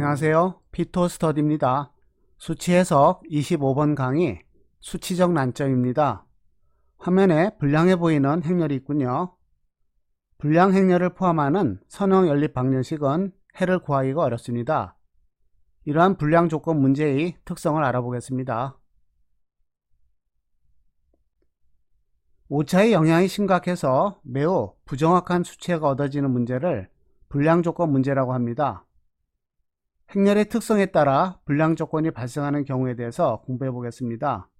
안녕하세요. 피토스터디입니다. 수치 해석 25번 강의 수치적 난점입니다. 화면에 불량해 보이는 행렬이 있군요. 불량 행렬을 포함하는 선형 연립 방정식은 해를 구하기가 어렵습니다. 이러한 불량 조건 문제의 특성을 알아보겠습니다. 오차의 영향이 심각해서 매우 부정확한 수치가 얻어지는 문제를 불량 조건 문제라고 합니다. 행렬의 특성에 따라 불량 조건이 발생하는 경우에 대해서 공부해 보겠습니다.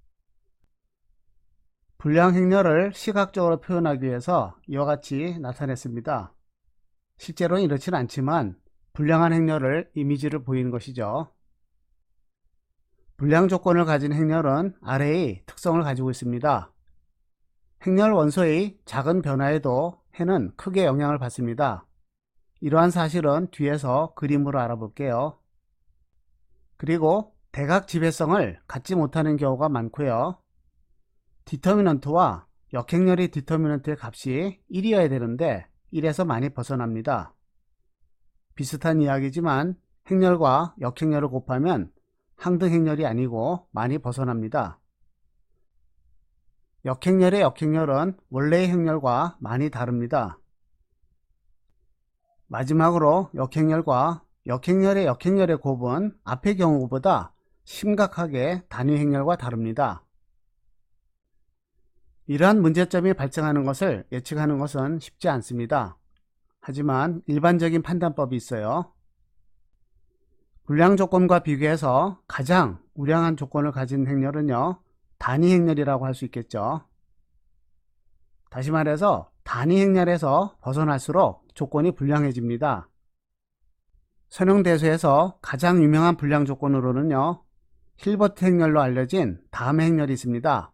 불량 행렬을 시각적으로 표현하기 위해서 이와 같이 나타냈습니다. 실제로는 이렇지는 않지만 불량한 행렬을 이미지를 보이는 것이죠. 불량 조건을 가진 행렬은 아래의 특성을 가지고 있습니다. 행렬 원소의 작은 변화에도 해는 크게 영향을 받습니다. 이러한 사실은 뒤에서 그림으로 알아볼게요. 그리고 대각 지배성을 갖지 못하는 경우가 많고요. 디터미넌트와 역행렬의 디터미넌트의 값이 1이어야 되는데 1에서 많이 벗어납니다. 비슷한 이야기지만 행렬과 역행렬을 곱하면 항등 행렬이 아니고 많이 벗어납니다. 역행렬의 역행렬은 원래의 행렬과 많이 다릅니다. 마지막으로 역행렬과 역행렬의 역행렬의 곱은 앞의 경우보다 심각하게 단위 행렬과 다릅니다. 이러한 문제점이 발생하는 것을 예측하는 것은 쉽지 않습니다. 하지만 일반적인 판단법이 있어요. 불량 조건과 비교해서 가장 우량한 조건을 가진 행렬은요, 단위 행렬이라고 할 수 있겠죠. 다시 말해서 단위 행렬에서 벗어날수록 조건이 불량해집니다. 선형대수에서 가장 유명한 불량 조건으로는요. 힐버트 행렬로 알려진 다음의 행렬이 있습니다.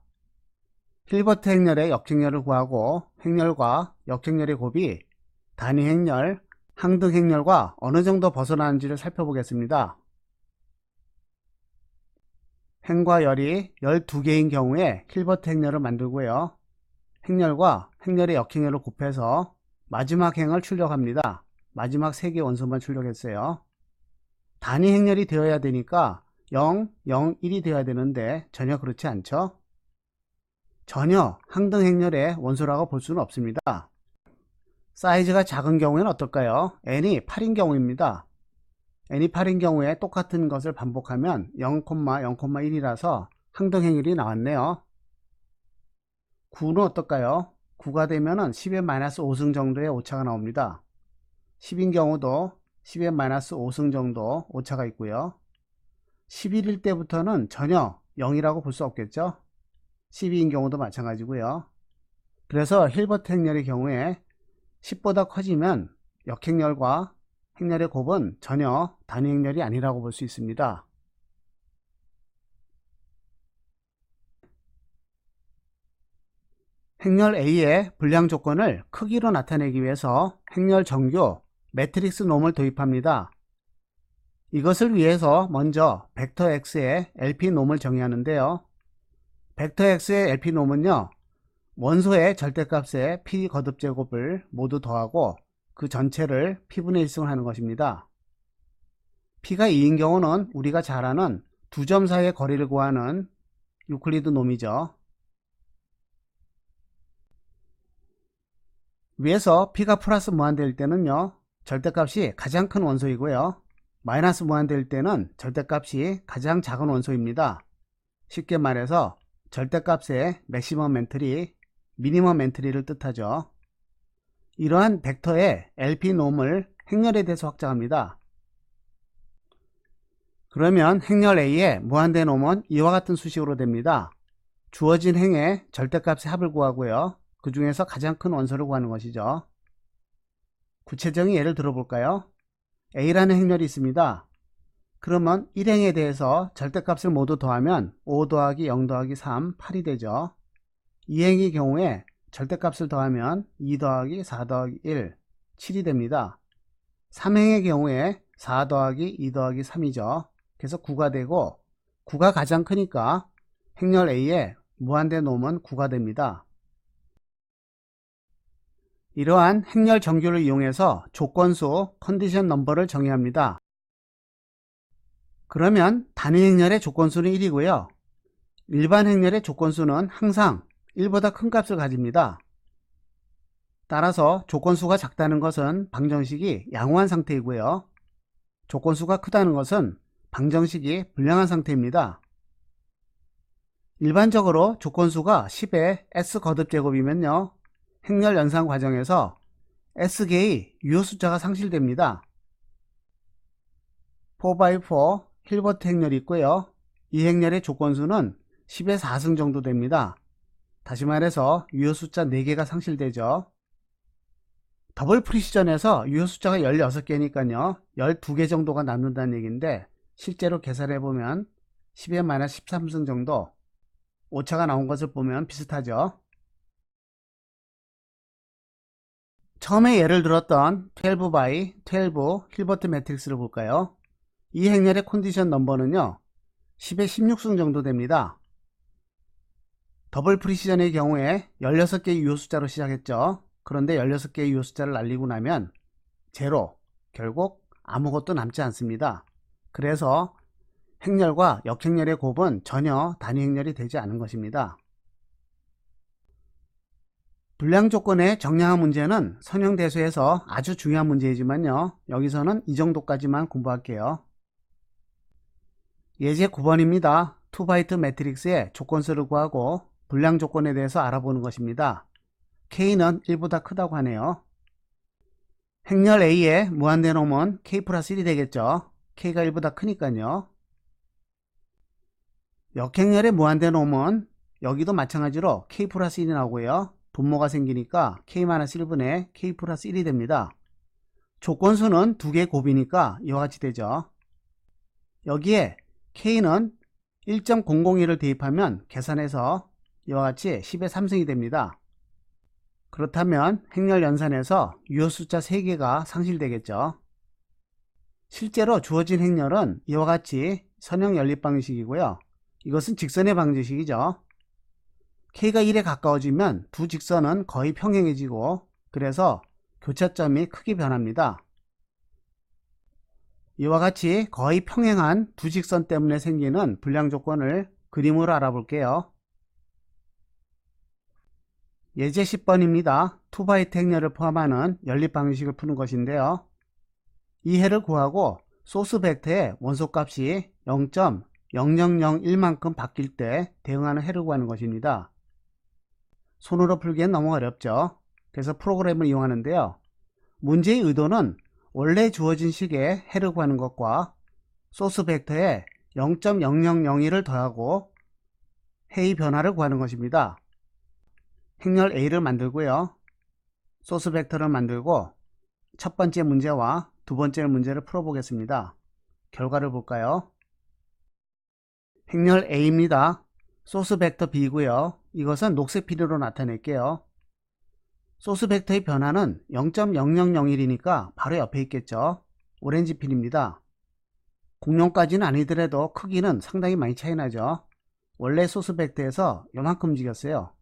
힐버트 행렬의 역행렬을 구하고 행렬과 역행렬의 곱이 단위 행렬, 항등 행렬과 어느 정도 벗어나는지를 살펴보겠습니다. 행과 열이 12개인 경우에 힐버트 행렬을 만들고요. 행렬과 행렬의 역행렬을 곱해서 마지막 행을 출력합니다. 마지막 3개 원소만 출력했어요. 단위 행렬이 되어야 되니까 0, 0, 1이 되어야 되는데 전혀 그렇지 않죠? 전혀 항등 행렬의 원소라고 볼 수는 없습니다. 사이즈가 작은 경우에는 어떨까요? n이 8인 경우입니다. n이 8인 경우에 똑같은 것을 반복하면 0,0,1이라서 항등 행렬이 나왔네요. 9는 어떨까요? 9가 되면 10의 마이너스 5승 정도의 오차가 나옵니다. 10인 경우도 10의 마이너스 5승 정도 오차가 있고요. 11일 때부터는 전혀 0이라고 볼 수 없겠죠. 12인 경우도 마찬가지고요. 그래서 힐버트 행렬의 경우에 10보다 커지면 역행렬과 행렬의 곱은 전혀 단위 행렬이 아니라고 볼 수 있습니다. 행렬 A의 불량 조건을 크기로 나타내기 위해서 행렬 정규 매트릭스 놈을 도입합니다. 이것을 위해서 먼저 벡터 x의 LP 놈을 정의하는데요. 벡터 x의 LP 놈은요. 원소의 절대값의 p 거듭 제곱을 모두 더하고 그 전체를 p분의 1승을 하는 것입니다. p가 2인 경우는 우리가 잘 아는 두 점 사이의 거리를 구하는 유클리드 놈이죠. 위에서 p가 플러스 무한대일 때는요. 절대값이 가장 큰 원소이고요. 마이너스 무한대일 때는 절대값이 가장 작은 원소입니다. 쉽게 말해서 절대값의 맥시멈 엔트리, 미니멈 엔트리를 뜻하죠. 이러한 벡터의 LP 놈을 행렬에 대해서 확장합니다. 그러면 행렬 A의 무한대 놈은 이와 같은 수식으로 됩니다. 주어진 행의 절대값의 합을 구하고요. 그 중에서 가장 큰 원소를 구하는 것이죠. 구체적인 예를 들어볼까요? A라는 행렬이 있습니다. 그러면 1행에 대해서 절대값을 모두 더하면 5 더하기 0 더하기 3, 8이 되죠. 2행의 경우에 절대값을 더하면 2 더하기 4 더하기 1, 7이 됩니다. 3행의 경우에 4 더하기 2 더하기 3이죠. 그래서 9가 되고 9가 가장 크니까 행렬 A의 무한대 놈은 9가 됩니다. 이러한 행렬 정규를 이용해서 조건수 컨디션 넘버를 정의합니다. 그러면 단위 행렬의 조건수는 1이고요. 일반 행렬의 조건수는 항상 1보다 큰 값을 가집니다. 따라서 조건수가 작다는 것은 방정식이 양호한 상태이고요. 조건수가 크다는 것은 방정식이 불량한 상태입니다. 일반적으로 조건수가 10의 S 거듭 제곱이면요. 행렬 연산 과정에서 S개의 유효 숫자가 상실됩니다. 4x4 힐버트 행렬이 있고요. 이 행렬의 조건수는 10의 4승 정도 됩니다. 다시 말해서 유효 숫자 4개가 상실되죠. 더블 프리시전에서 유효 숫자가 16개니까요. 12개 정도가 남는다는 얘기인데 실제로 계산해보면 10의 마이너스 13승 정도 오차가 나온 것을 보면 비슷하죠. 처음에 예를 들었던 12 by 12 힐버트 매트릭스를 볼까요? 이 행렬의 컨디션 넘버는요. 10의 16승 정도 됩니다. 더블 프리시전의 경우에 16개의 유효 숫자로 시작했죠. 그런데 16개의 유효 숫자를 날리고 나면 제로, 결국 아무것도 남지 않습니다. 그래서 행렬과 역행렬의 곱은 전혀 단위 행렬이 되지 않은 것입니다. 불량 조건의 정량화 문제는 선형대수에서 아주 중요한 문제이지만요. 여기서는 이 정도까지만 공부할게요. 예제 9번입니다. 2바이트 매트릭스의 조건수를 구하고 불량 조건에 대해서 알아보는 것입니다. K는 1보다 크다고 하네요. 행렬 A의 무한대 놈은 K 플러스 1이 되겠죠. K가 1보다 크니까요. 역행렬의 무한대 놈은 여기도 마찬가지로 K 플러스 1이 나오고요. 분모가 생기니까 K-1분의 K 플러스 1이 됩니다. 조건수는 두 개의 곱이니까 이와 같이 되죠. 여기에 K는 1.001을 대입하면 계산해서 이와 같이 10의 3승이 됩니다. 그렇다면 행렬 연산에서 유효 숫자 3개가 상실되겠죠. 실제로 주어진 행렬은 이와 같이 선형 연립 방식이고요. 이것은 직선의 방정식이죠. K가 1에 가까워지면 두 직선은 거의 평행해지고 그래서 교차점이 크게 변합니다. 이와 같이 거의 평행한 두 직선 때문에 생기는 불량 조건을 그림으로 알아볼게요. 예제 10번입니다. 2바이트 행렬을 포함하는 연립 방식을 푸는 것인데요. 이 해를 구하고 소스 벡터의 원소값이 0.0001만큼 바뀔 때 대응하는 해를 구하는 것입니다. 손으로 풀기엔 너무 어렵죠. 그래서 프로그램을 이용하는데요. 문제의 의도는 원래 주어진 식의 해를 구하는 것과 소스 벡터에 0.0001을 더하고 해의 변화를 구하는 것입니다. 행렬 A를 만들고요. 소스 벡터를 만들고 첫 번째 문제와 두 번째 문제를 풀어보겠습니다. 결과를 볼까요? 행렬 A입니다. 소스 벡터 B고요. 이것은 녹색 필요로 나타낼게요. 소스 벡터의 변화는 0.0001이니까 바로 옆에 있겠죠. 오렌지 필입니다. 공룡까지는 아니더라도 크기는 상당히 많이 차이 나죠. 원래 소스 벡터에서 요만큼 움직였어요.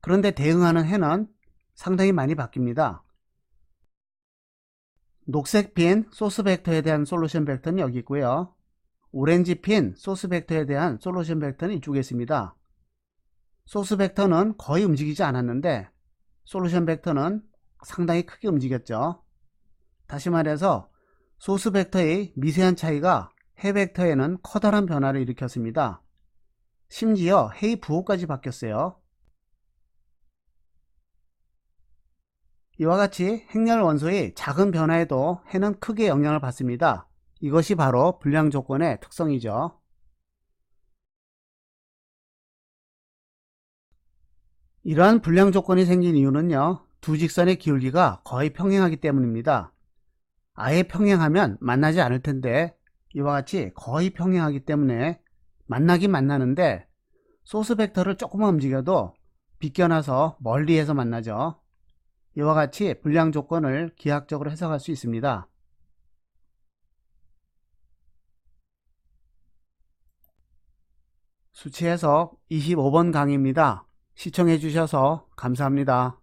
그런데 대응하는 해는 상당히 많이 바뀝니다. 녹색 핀 소스 벡터에 대한 솔루션 벡터는 여기 있고요. 오렌지 핀 소스 벡터에 대한 솔루션 벡터는 이쪽에 있습니다. 소스 벡터는 거의 움직이지 않았는데 솔루션 벡터는 상당히 크게 움직였죠. 다시 말해서 소스 벡터의 미세한 차이가 해 벡터에는 커다란 변화를 일으켰습니다. 심지어 해의 부호까지 바뀌었어요. 이와 같이 행렬 원소의 작은 변화에도 해는 크게 영향을 받습니다. 이것이 바로 불량 조건의 특성이죠. 이러한 불량 조건이 생긴 이유는요. 두 직선의 기울기가 거의 평행하기 때문입니다. 아예 평행하면 만나지 않을 텐데 이와 같이 거의 평행하기 때문에 만나긴 만나는데 소스 벡터를 조금만 움직여도 비껴나서 멀리에서 만나죠. 이와 같이 불량 조건을 기하학적으로 해석할 수 있습니다. 수치 해석 25번 강의입니다. 시청해 주셔서 감사합니다.